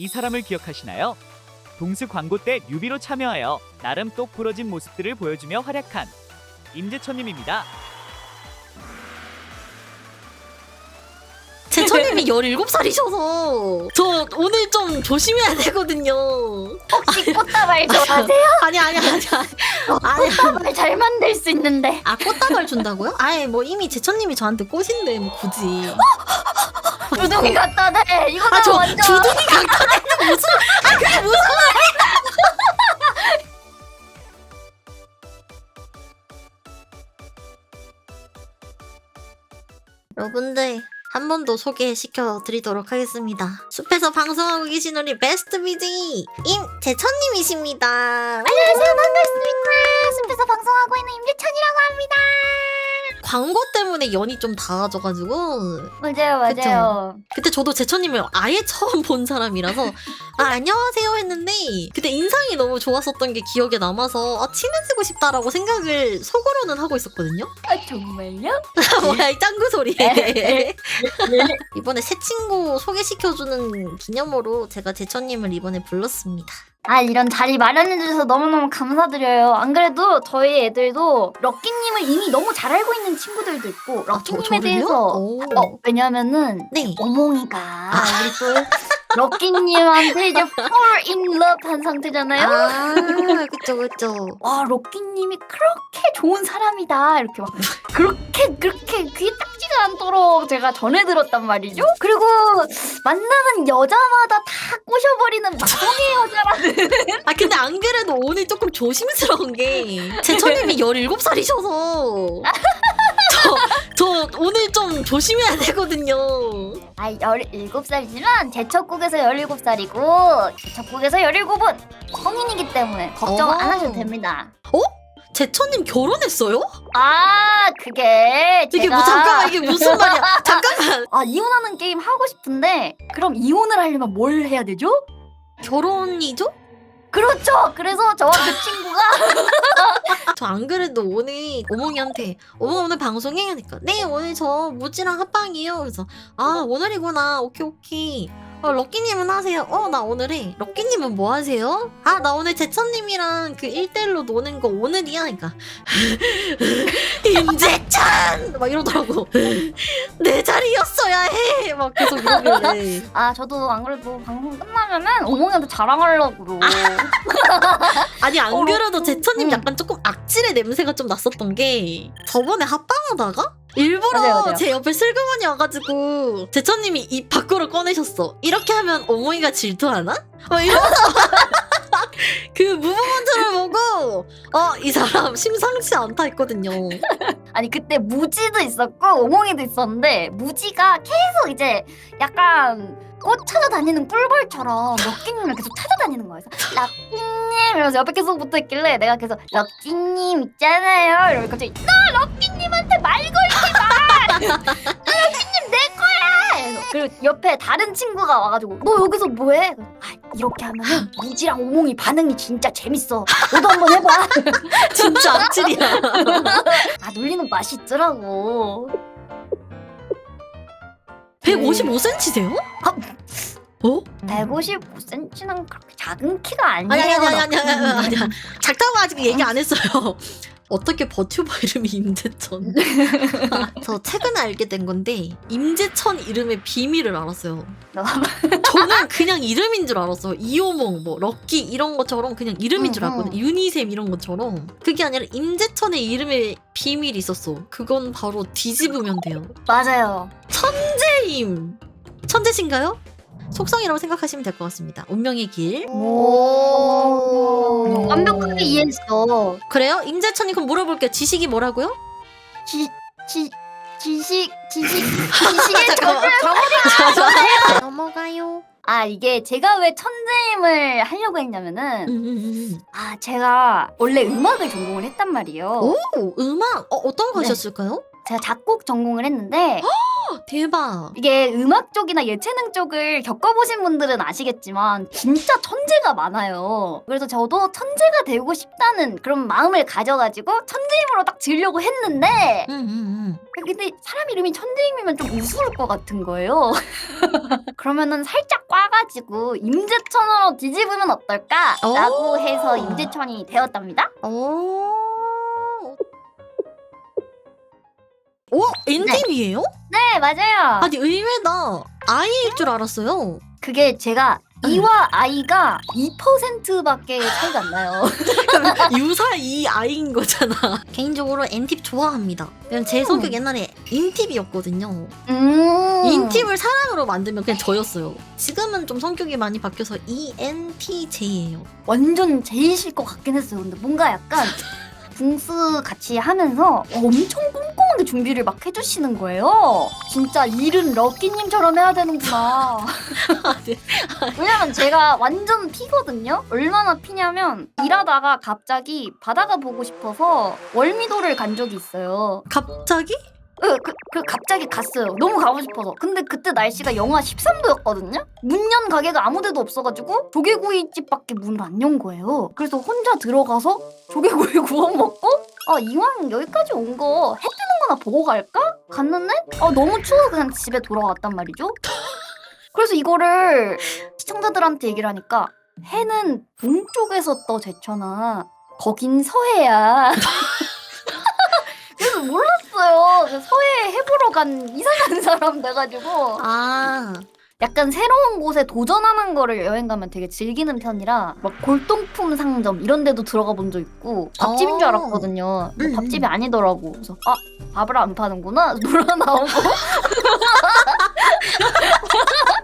이 사람을 기억하시나요? 동스 광고 때 뮤비로 참여하여 나름 똑 부러진 모습들을 보여주며 활약한 임재천님입니다. 제천님이 17살이셔서 저 오늘 좀 조심해야 되거든요. 혹시 꽃다발 좋아하세요? 아니 아니 아니 아니. 아니. 꽃다발 잘 만들 수 있는데. 아 꽃다발 준다고요? 아예 뭐 이미 제천님이 저한테 꽃인데 뭐 굳이. 주둥이 갖다 대. 이거는 아저 완전. 주둥이 갖다 대는 무슨 아 그게 무슨 여러분들 한 번 더 소개시켜 드리도록 하겠습니다. 숲에서 방송하고 계신 우리 베스트 BJ 임재천님이십니다. 안녕하세요 반갑습니다. 숲에서 방송하고 있는 임재천이라고 합니다. 광고 때문에 연이 좀 닿아져가지고 맞아요 맞아요. 그때 저도 제천님을 아예 처음 본 사람이라서 아 안녕하세요 했는데 그때 인상이 너무 좋았었던 게 기억에 남아서 아, 친해지고 싶다라고 생각을 속으로는 하고 있었거든요. 아 정말요? 뭐야 이 짱구 소리. 이번에 새 친구 소개시켜주는 기념으로 제가 제천님을 이번에 불렀습니다. 아 이런 자리 마련해주셔서 너무너무 감사드려요. 안 그래도 저희 애들도 럭키님을 이미 너무 잘 알고 있는 친구들도 있고 아, 저, 럭키님에 저를요? 대해서 오. 어 왜냐면은 네. 어몽이가 우리 또 럭키님한테 이제 fall in love 한 상태잖아요. 아 그쵸 그쵸. 와 럭키님이 그렇게 좋은 사람이다 이렇게 막 그렇게 그렇게 귀에 딱 지가 않도록 제가 전해 들었단 말이죠. 그리고 만나는 여자마다 다 꼬셔버리는 마성의 여자라는. 아 근데 안 그래도 오늘 조금 조심스러운 게 제천님이 17살이셔서 저, 저 오늘 좀 조심해야 되거든요. 아 17살이지만 제첩국에서 17살이고 제첩국에서 17은 성인이기 때문에 걱정 안. 하셔도 됩니다. 제천님 결혼했어요? 아 그게 이게 제가 뭐 잠깐만 이게 무슨 말이야? 잠깐만 아 이혼하는 게임 하고 싶은데 그럼 이혼을 하려면 뭘 해야 되죠? 결혼이죠? 그렇죠. 그래서 저와 그 친구가 저 안 그래도 오늘 어머니한테 어머 오늘 방송해야 하니까 네 오늘 저 무지랑 합방이에요. 그래서 아 오늘이구나 오케이 오케이. 어, 럭키님은 하세요. 어, 나 오늘 해. 럭키님은 뭐 하세요? 아, 나 오늘 제천님이랑 그 1대1로 노는 거 오늘이야. 그러니까. 임재천! 막 이러더라고. 내 자리였어야 해! 막 계속 이러길래. 아 저도 안 그래도 방송 끝나면은 어머니한테 자랑하려고 아니, 안 어, 그래도 제천님 음. 약간 조금 악질의 냄새가 좀 났었던 게 저번에 합방하다가 일부러 맞아요, 맞아요. 제 옆에 슬그머니 와가지고 제천님이 입 밖으로 꺼내셨어. 이렇게 하면 어머니가 질투하나? 막 이러면서 그 무브먼트를 보고 어 이 사람 심상치 않다 했거든요. 아니 그때 무지도 있었고 어몽이도 있었는데 무지가 계속 이제 약간 꽃 찾아다니는 꿀벌처럼 럭키님을 계속 찾아다니는 거예요. 그래서 럭키님 이러면서 옆에 계속 붙어 있길래 내가 계속 럭키님 있잖아요. 이러면 갑자기 너 럭키님한테 말 걸지 마. 럭키님 내 거야. 그리고 옆에 다른 친구가 와가지고 너 여기서 뭐해? 아, 이렇게 하면은 무지랑 오몽이 반응이 진짜 재밌어. 너도 한번 해봐. 진짜 악질이야. 아 놀리는 맛이 있더라고. 155cm세요? 아. 어? 155cm는 그렇게 작은 키가 아니에요. 아니 아니 아니 아니 아니 아니 아니 작다고 아직 얘기 안 했어요. 어떻게 버튜버 이름이 임재천? 아, 저 최근에 알게 된 건데 임재천 이름의 비밀을 알았어요. 저는 그냥 이름인 줄 알았어요. 이호몽, 뭐 럭키 이런 것처럼 그냥 이름인 줄 응, 알았거든. 유니셈 이런 것처럼 그게 아니라 임재천의 이름에 비밀이 있었어. 그건 바로 뒤집으면 돼요. 맞아요. 천재 임. 천재신가요? 속성이라고 생각하시면 될 것 같습니다. 운명의 길. 오. 완벽하게 이해했어. 그래요? 임재천이 그럼 물어볼게요. 지식이 뭐라고요? 지, 지, 지식, 지식, 지식의 잠깐만. 저 넘어가요. 아 이게 제가 왜 천재임을 하려고 했냐면은 음, 음, 음. 아 제가 원래 음악을 전공을 했단 말이에요. 오 음악 어, 어떤 거 네. 하셨을까요? 제가 작곡 전공을 했는데 대박. 이게 음악 쪽이나 예체능 쪽을 겪어보신 분들은 아시겠지만 진짜 천재가 많아요. 그래서 저도 천재가 되고 싶다는 그런 마음을 가져가지고 천재임으로 딱 지으려고 했는데 응, 응, 응. 근데 사람 이름이 천재임이면 좀 우스울 것 같은 거예요. 그러면은 살짝 꽈가지고 임재천으로 뒤집으면 어떨까? 라고 오. 해서 임재천이 되었답니다. 오. 오, 엔팀이에요? 네, 맞아요. 아니 의외다. 아이일 줄 알았어요. 그게 제가 이와 아이가 2%밖에 차이가 안 나요. 유사 이 아이인 거잖아. 개인적으로 엔팁 좋아합니다. 왜냐면 제 성격 옛날에 인팁이었거든요. 음. 인팁을 사랑으로 만들면 그냥 저였어요. 지금은 좀 성격이 많이 바뀌어서 ENTJ예요. 완전 제이실 것 같긴 했어요. 근데 뭔가 약간 붕스 같이 하면서 엄청 꼼꼼하게 준비를 막 해주시는 거예요. 진짜 일은 럭키님처럼 해야 되는구나. 왜냐면 제가 완전 피거든요. 얼마나 피냐면 일하다가 갑자기 바다가 보고 싶어서 월미도를 간 적이 있어요. 갑자기? 그, 그, 그 갑자기 갔어요. 너무 가고 싶어서. 근데 그때 날씨가 영하 13도였거든요? 문 연 가게가 아무 데도 없어가지고 조개구이집밖에 문을 안 연 거예요. 그래서 혼자 들어가서 조개구이 구워 먹고 아 이왕 여기까지 온 거해뜨 는 거나 보고 갈까? 갔는데 아 너무 추워서 그냥 집에 돌아왔단 말이죠. 그래서 이거를 시청자들한테 얘기를 하니까 해는 동쪽에서 떠 제천아. 거긴 서해야. 그래서 몰랐어요. 그 서해 해보러 간 이상한 사람 돼가지고 아, 약간 새로운 곳에 도전하는 거를 여행 가면 되게 즐기는 편이라 막 골동품 상점 이런 데도 들어가 본 적 있고 밥집인 줄 어. 알았거든요. 근데 음, 밥집이 아니더라고. 그래서 아 밥을 안 파는구나 놀아 나오고.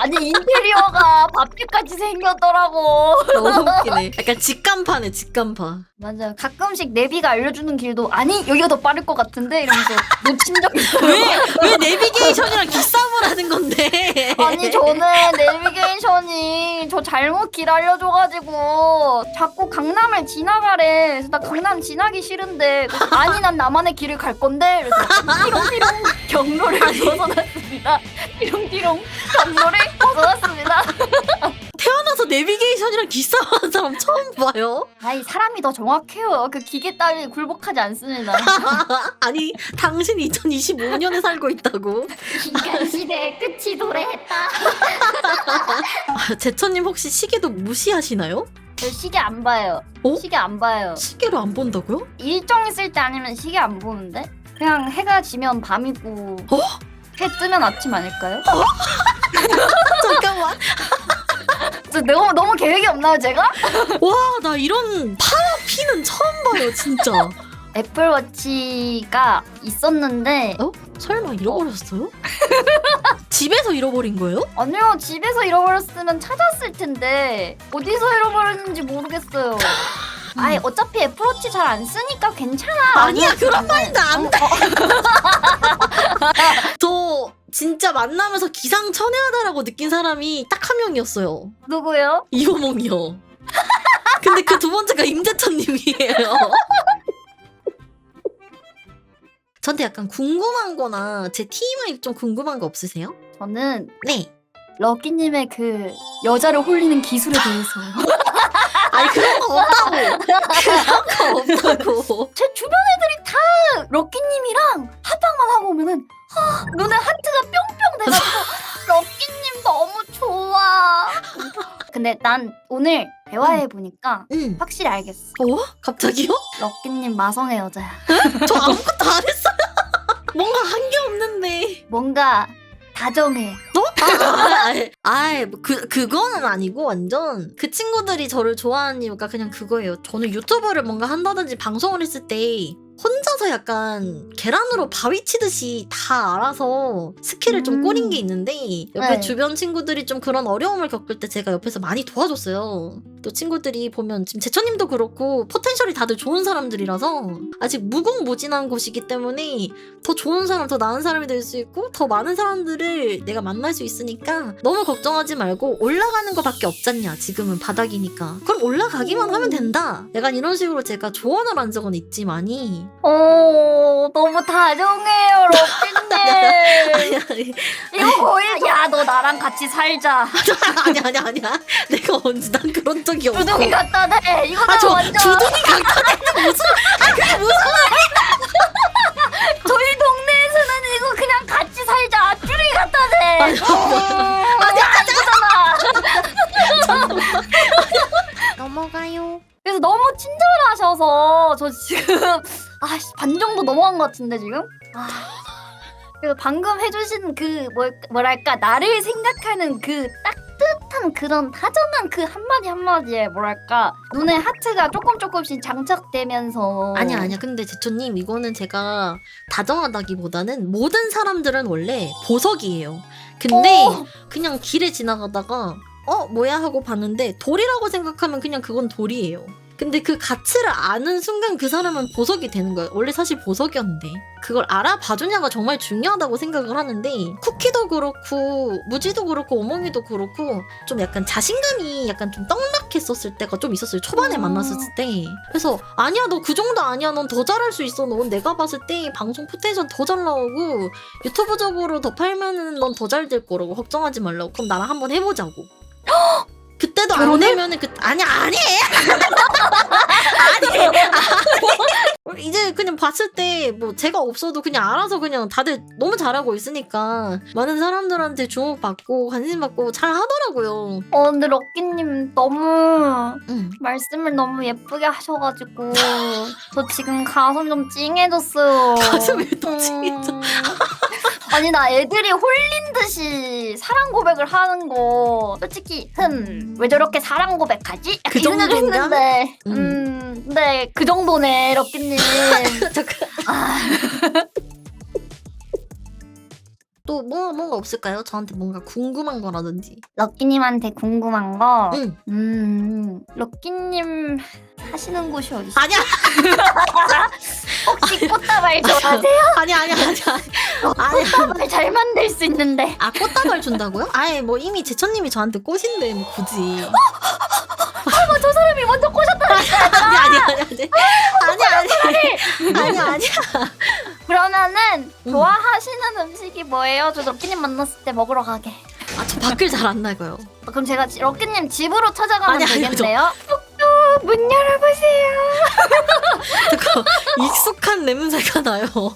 아니 인테리어가 밥집같이 생겼더라고. 너무 웃기네. 약간 직간파네, 직간파. 맞아요. 가끔씩 내비가 알려주는 길도 아니 여기가 더 빠를 것 같은데 이러면서 놓친 적 있어요. 왜, 왜 내비게이션이랑 기싸움을 하는 건데? 아니 저는 내비게이션이 저 잘못 길 알려줘가지고 자꾸 강남을 지나가래. 그래서 나 강남 지나기 싫은데 그래서 아니 난 나만의 길을 갈 건데. 그래서 띠롱띠롱 경로를 벗어났습니다. 띠롱띠롱 경로를 내비게이션이랑 기싸움하는 사람 처음 봐요. 아이 사람이 더 정확해요. 그 기계 따위 굴복하지 않습니다. 아니, 당신 2025년에 살고 있다고. 인간 시대의 끝이 도래했다. 아, 제천님 혹시 시계도 무시하시나요? 저 시계 안 봐요. 어? 시계 안 봐요. 시계를 안 본다고요? 일정 있을 때 아니면 시계 안 보는데? 그냥 해가 지면 밤이고 어? 해 뜨면 아침 아닐까요? 잠깐만. 저 너무 너무 계획이 없나요 제가? 와, 나 이런 파워피는 처음 봐요, 진짜. 애플워치가 있었는데 어? 설마 잃어버렸어요? 집에서 잃어버린 거예요? 아니요 집에서 잃어버렸으면 찾았을 텐데 어디서 잃어버렸는지 모르겠어요. 아이 어차피 애플워치 잘 안 쓰니까 괜찮아. 아니야. 그런 말도 안 어, 어, 저 진짜 만나면서 기상천외하다라고 느낀 사람이 딱 한 명이었어요. 누구요? 이호몽이요. 근데 그 두 번째가 임재천님이에요. 저한테 약간 궁금한 거나 제 TMI 좀 궁금한 거 없으세요? 저는 네. 럭키님의 그 여자를 홀리는 기술에 대해서 아니 그런 거 없다고. 그런 거 없다고. 제 주변 애들이 다 럭키님이랑 합방만 하고 오면은 아, 눈에 하트가 뿅뿅 돼가지고 럭키님 너무 좋아. 근데 난 오늘 대화해 보니까 응. 확실히 알겠어. 어? 갑자기요? 럭키님 마성의 여자야. 저 아무것도 안 했어요. 뭔가 한 게 없는데. 뭔가 다정해. 아, 아, 그 그거는 아니고 완전 그 친구들이 저를 좋아하는 이유가 그냥 그거예요. 저는 유튜브를 뭔가 한다든지 방송을 했을 때 혼자서 약간 계란으로 바위 치듯이 다 알아서 스킬을 좀 음. 꼬린 게 있는데 옆에 네. 주변 친구들이 좀 그런 어려움을 겪을 때 제가 옆에서 많이 도와줬어요. 또 친구들이 보면 지금 제천님도 그렇고 포텐셜이 다들 좋은 사람들이라서 아직 무궁무진한 곳이기 때문에 더 좋은 사람, 더 나은 사람이 될 수 있고 더 많은 사람들을 내가 만날 수 있으니까 너무 걱정하지 말고 올라가는 것밖에 없잖냐 지금은 바닥이니까 그럼 올라가기만 하면 된다 약간 이런 식으로 제가 조언을 한 적은 있지만이 어 너무 다정해요 럭키님. 아니 아니 이거 거의 야너 나랑 같이 살자. 아니 아니 아니야 내가 언제 난 그런 적이 없어 주둥이 갖다 대. 이거 나 아저 완전 주둥이 갖다 대는 무슨 아 그게 무슨 저희 동네에서는 이거 그냥 같이 살자. 주둥이 갖다 대. 아니 이거잖아. 넘어가요 그래서 너무 친절하셔서 저 지금 아씨 반 정도 넘어간 것 같은데 지금. 아. 그래서 방금 해주신 그 뭐, 뭐랄까 나를 생각하는 그 따뜻한 그런 다정한 그 한마디 한마디에 뭐랄까 눈에 하트가 조금 조금씩 장착되면서. 아니야 아니야. 근데 제초님 이거는 제가 다정하다기보다는 모든 사람들은 원래 보석이에요. 근데 어. 그냥 길에 지나가다가 어 뭐야 하고 봤는데 돌이라고 생각하면 그냥 그건 돌이에요 근데 그 가치를 아는 순간 그 사람은 보석이 되는 거예요. 원래 사실 보석이었는데. 그걸 알아봐주냐가 정말 중요하다고 생각을 하는데 쿠키도 그렇고 무지도 그렇고 오몽이도 그렇고 좀 약간 자신감이 약간 좀 떡락했었을 때가 좀 있었어요. 초반에 음. 만났을 때. 그래서 아니야 너 그 정도 아니야. 넌 더 잘할 수 있어. 넌 내가 봤을 때 방송 포텐셜 더잘 나오고 유튜브적으로 더 팔면은 넌 더 잘 될 거라고 걱정하지 말라고. 그럼 나랑 한번 해보자고 그때도 안 결혼을? 되면은 그 아니 아니 아니 아니 이제 그냥 봤을 때 뭐 제가 없어도 그냥 알아서 그냥 다들 너무 잘하고 있으니까 많은 사람들한테 주목받고 관심 받고 잘 하더라고요. 어 근데 럭키님 너무 응. 말씀을 너무 예쁘게 하셔가지고 저 지금 가슴 좀 찡해졌어요. 가슴이 더 찡해져. 음. 아니 나 애들이 홀린 듯이 사랑 고백을 하는 거 솔직히 흠왜 저렇게 사랑 고백하지? 약간 그이 생각을 정도인가? 했는데 음. 음 근데 그 정도네 럭키님. 잠깐. 아, 또 뭐, 뭐가 없을까요? 저한테 뭔가 궁금한 거라든지. 럭키님한테 궁금한 거. 응. 음, 럭키님 하시는 곳이 어디 아니야, 혹시 꽃다발 좋아하세요? 아니 아니 아니 아니. 어, 꽃다발 잘 만들 수 있는데. 아, 꽃다발 준다고요? 아예 뭐 이미 제천님이 저한테 꽃인데, 뭐 굳이. 설마 저 사람이 먼저 꼬셨다. 아니야, 아니, 아니, 아니. 아니, 아니. 아니, 아니. 그러면은 좋아하시는 음식이 뭐예요? 저 럭키님 만났을 때 먹으러 가게. 아 저 밖을 잘 안 나가요. 어, 그럼 제가 지- 럭키님 집으로 찾아가면 아니, 아니, 되겠네요. 어, 문 열어보세요. 잠깐 익숙한 냄새가 나요. 어,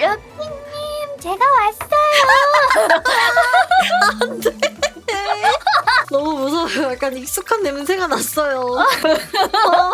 럭키님 제가 왔어요. 너무 무서워요. 약간 익숙한 냄새가 났어요. 아,